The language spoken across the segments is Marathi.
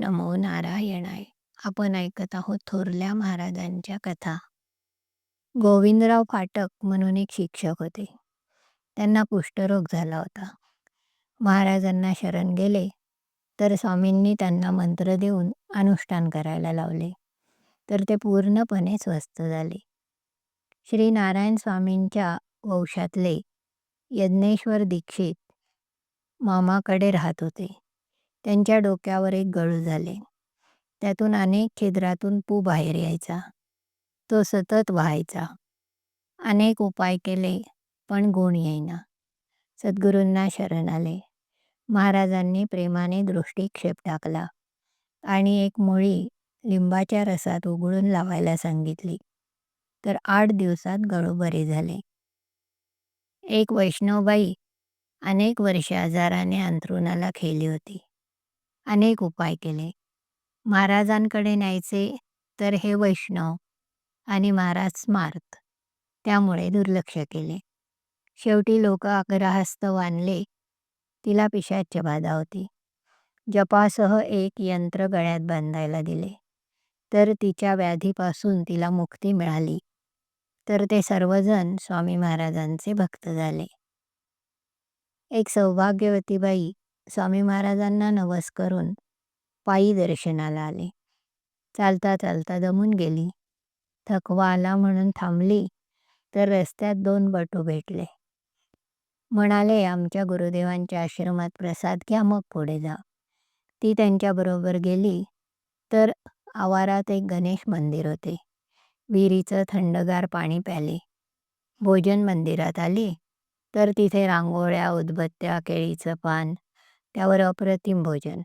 नमो नारायणाय. आपण ऐकत आहोत थोरल्या महाराजांच्या कथा. गोविंदराव फाटक म्हणून एक शिक्षक होते. त्यांना कुष्ठरोग झाला होता. महाराजांना शरण गेले तर स्वामींनी त्यांना मंत्र देऊन अनुष्ठान करायला लावले. तर ते पूर्णपणे स्वस्थ झाले. श्री नारायण स्वामींच्या वंशातले यज्ञेश्वर दीक्षित मामाकडे राहत होते. त्यांच्या डोक्यावर एक गळू झाले. त्यातून अनेक छिद्रातून पू बाहेर यायचा. तो सतत व्हायचा. अनेक उपाय केले पण गुण येईना. सद्गुरूंना शरण आले. महाराजांनी प्रेमाने दृष्टिक्षेप टाकला आणि एक मुळी लिंबाच्या रसात उघडून लावायला सांगितली. तर आठ दिवसात गळू बरे झाले. एक वैष्णवबाई अनेक वर्षे आजाराने अंथरुणाला खेळली होती. अनेक उपाय केले. महाराजांकडे न्यायचे तर हे वैष्णव आणि महाराज स्मार्त त्यामुळे दुर्लक्ष केले. शेवटी लोक अग्रहस्त वानले तिला पिशाच बाधा होती. जपासह एक यंत्र गळ्यात बांधायला दिले. तर तिच्या व्याधीपासून तिला मुक्ती मिळाली. तर ते सर्वजण स्वामी महाराजांचे भक्त झाले. एक सौभाग्यवती बाई स्वामी महाराजांना नवस करून पायी दर्शनाला आले. चालता चालता दमून गेली. थकवा आला म्हणून थांबली तर रस्त्यात दोन बटू भेटले. म्हणाले आमच्या गुरुदेवांच्या आश्रमात प्रसाद घ्या मग पुढे जा. ती त्यांच्याबरोबर गेली तर आवारात एक गणेश मंदिर होते. विहिरीचं थंडगार पाणी प्याले. भोजन मंदिरात आली तर तिथे रांगोळ्या उदबत्त्या केळीचं पान त्यावर अप्रतिम भोजन.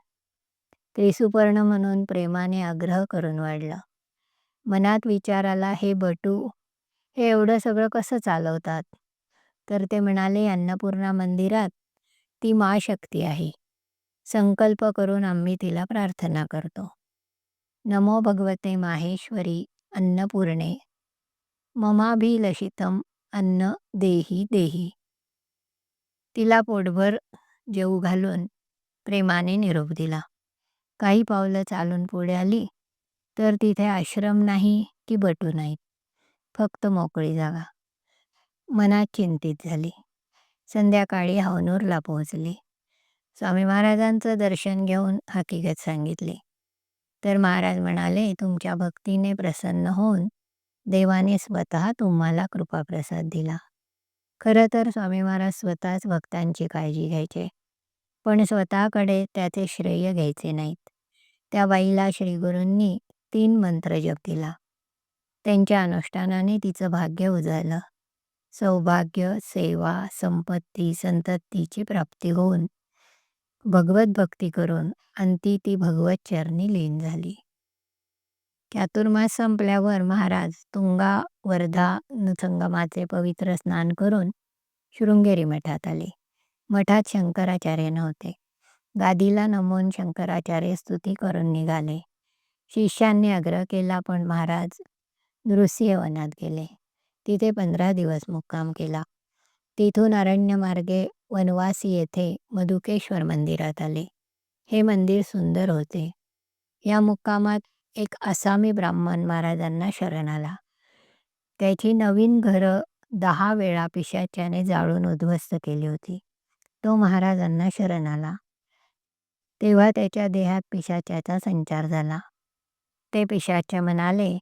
त्रिसुपर्ण म्हणून प्रेमाने आग्रह करून वाढला. मनात विचार आला हे बटू हे एवढं सगळं कसं चालवतात? तर ते म्हणाले अन्नपूर्णा मंदिरात ती मा शक्ती आहे. संकल्प करून आम्ही तिला प्रार्थना करतो. नमो भगवते माहेश्वरी अन्नपूर्णे ममाभिलषितम अन्न देही देही. तिला पोटभर जेऊ घालून प्रेमाने निरोप दिला. काही पावलं चालून पुढे आली तर तिथे आश्रम नाही की बटू नाहीत. फक्त मोकळी जागा. मनात चिंतित झाली. संध्याकाळी हवनूरला पोहोचली. स्वामी महाराजांचं दर्शन घेऊन हकीकत सांगितली. तर महाराज म्हणाले तुमच्या भक्तीने प्रसन्न होऊन देवाने स्वतः तुम्हाला कृपाप्रसाद दिला. खरं तर स्वामी महाराज स्वतःच भक्तांची काळजी घ्यायचे. पण स्वतःकडे त्याचे श्रेय घ्यायचे नाहीत. त्या बाईला श्रीगुरूंनी तीन मंत्र जप दिला. त्यांच्या अनुष्ठानाने तिचं भाग्य उजळलं. सौभाग्य सेवा संपत्ती संततीची प्राप्ती होऊन भगवत भक्ती करून अंती ती भगवत चरणी लीन झाली. चातुर्मास संपल्यावर महाराज तुंगा वर्धा संगमाचे पवित्र स्नान करून शृंगेरी मठात आले. मठात शंकराचार्य नव्हते गादीला नमून शंकराचार्य स्तुती करून निघाले. शिष्यांनी आग्रह केला पण महाराज नृसिंहवनात गेले. तिथे पंधरा दिवस मुक्काम केला. तिथून अरण्यमार्गे वनवासी येथे मधुकेश्वर मंदिरात आले. हे मंदिर सुंदर होते. या मुक्कामात एक आसामी ब्राह्मण महाराजांना शरण आला. त्याची नवीन घरं दहा वेळा पिशाच्याने जाळून उद्ध्वस्त केली होती. तो महाराजांना शरण आला. तेव्हा त्याच्या देहात पिशाच्याचा संचार झाला. ते पिशाच्या म्हणाले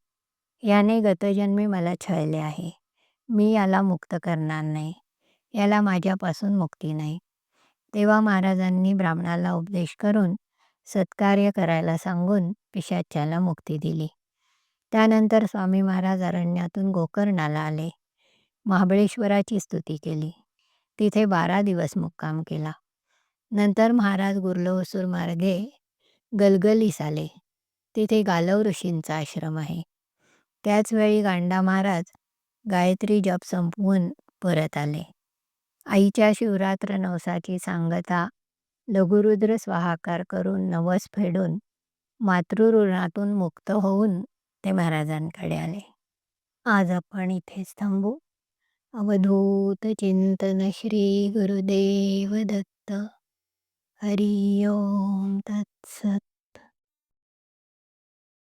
याने गतजन्मी मला छळले आहे. मी याला मुक्त करणार नाही. याला माझ्यापासून मुक्ती नाही. तेव्हा महाराजांनी ब्राह्मणाला उपदेश करून सत्कार्य करायला सांगून पिशाच्याला मुक्ती दिली. त्यानंतर स्वामी महाराज अरण्यातून गोकर्णाला आले. महाबळेश्वराची स्तुती केली. तिथे बारा दिवस मुक्काम केला. नंतर महाराज गुर्लवसूर मार्गे गलगलीस आले तिथे गालव ऋषींचा आश्रम आहे. त्याचवेळी गांडा महाराज गायत्री जप संपवून परत आले. आईच्या शिवरात्र नवसाची सांगता लघुरुद्र स्वाहाकार करून नवस फेडून मातृऋणातून मुक्त होऊन ते महाराजांकडे आले. आज आपण इथेच थांबू. अवधूत चिंतन श्री गुरुदेव दत्त। हरि ओम तत्सत।